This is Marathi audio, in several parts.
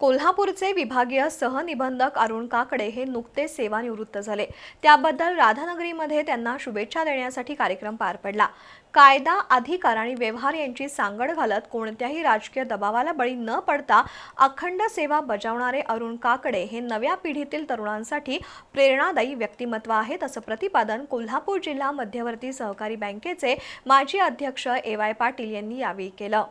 कोल्हापूरचे विभागीय सहनिबंधक अरुण काकडे हे नुकतेच सेवानिवृत्त झाले. त्याबद्दल राधानगरीमध्ये त्यांना शुभेच्छा देण्यासाठी कार्यक्रम पार पडला. कायदा अधिकार आणि व्यवहार यांची सांगड घालत कोणत्याही राजकीय दबावाला बळी न पडता अखंड सेवा बजावणारे अरुण काकडे हे नव्या पिढीतील तरुणांसाठी प्रेरणादायी व्यक्तिमत्व आहेत असं प्रतिपादन कोल्हापूर जिल्हा मध्यवर्ती सहकारी बँकेचे माजी अध्यक्ष ए वाय पाटील यांनी यावेळी केलं.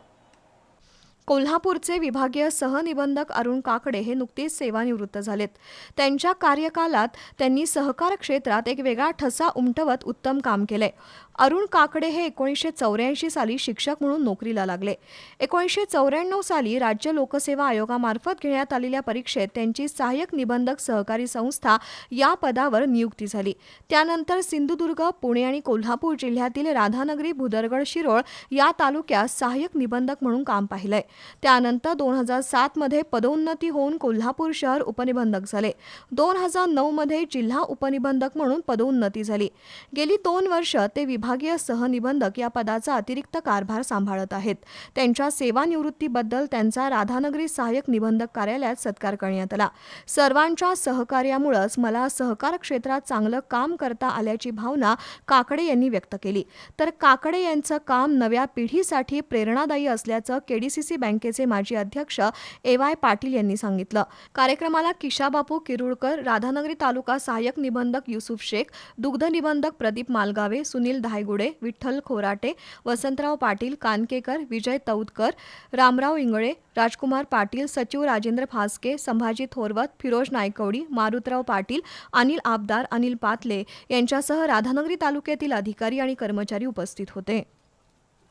कोल्हापूरचे विभागीय सहनिबंधक अरुण काकडे हे नुकतेच सेवानिवृत्त झालेत. त्यांच्या कार्यकालात त्यांनी सहकार क्षेत्रात एक वेगळा ठसा उमटवत उत्तम काम केलंय. अरुण काकडे हे एकोणीसशे चौऱ्याऐंशी साली शिक्षक म्हणून नोकरीला लागले. एकोणीसशे चौऱ्याण्णव साली राज्य लोकसेवा आयोगामार्फत घेण्यात आलेल्या परीक्षेत त्यांची सहाय्यक निबंधक सहकारी संस्था या पदावर नियुक्ती झाली. त्यानंतर सिंधुदुर्ग पुणे आणि कोल्हापूर जिल्ह्यातील राधानगरी भुदरगड शिरोळ या तालुक्यात सहाय्यक निबंधक म्हणून काम पाहिलंय. त्यानंतर दोन हजार सातमध्ये पदोन्नती होऊन कोल्हापूर शहर उपनिबंधक झाले. दोन हजार नऊमध्ये जिल्हा उपनिबंधक म्हणून पदोन्नती झाली. गेली दोन वर्ष ते विभागीय सहनिबंधक या पदाचा अतिरिक्त कारभार सांभाळत आहेत. त्यांच्या सेवानिवृत्तीबद्दल त्यांचा राधानगरी सहाय्यक निबंधक कार्यालयात सत्कार करण्यात आला. सर्वांच्या सहकार्यामुळंच मला सहकार क्षेत्रात चांगलं काम करता आल्याची भावना काकडे यांनी व्यक्त केली. तर काकडे यांचं काम नव्या पिढीसाठी प्रेरणादायी असल्याचं केडीसीसी बँकेचे माजी अध्यक्ष ए वाय पाटील यांनी सांगितलं. कार्यक्रमाला किशाबापू किरुळकर राधानगरी तालुका सहाय्यक निबंधक युसुफ शेख दुग्ध निबंधक प्रदीप मालगावे सुनील धायगुडे विठ्ठल खोराटे वसंतराव पाटील कानकेकर विजय तौदकर रामराव इंगळे राजकुमार पाटील सचिव राजेंद्र फासके संभाजी थोरवत फिरोज नायकवडी मारुतराव पाटील अनिल आबदार अनिल पातले यांच्यासह राधानगरी तालुक्यातील अधिकारी आणि कर्मचारी उपस्थित होते.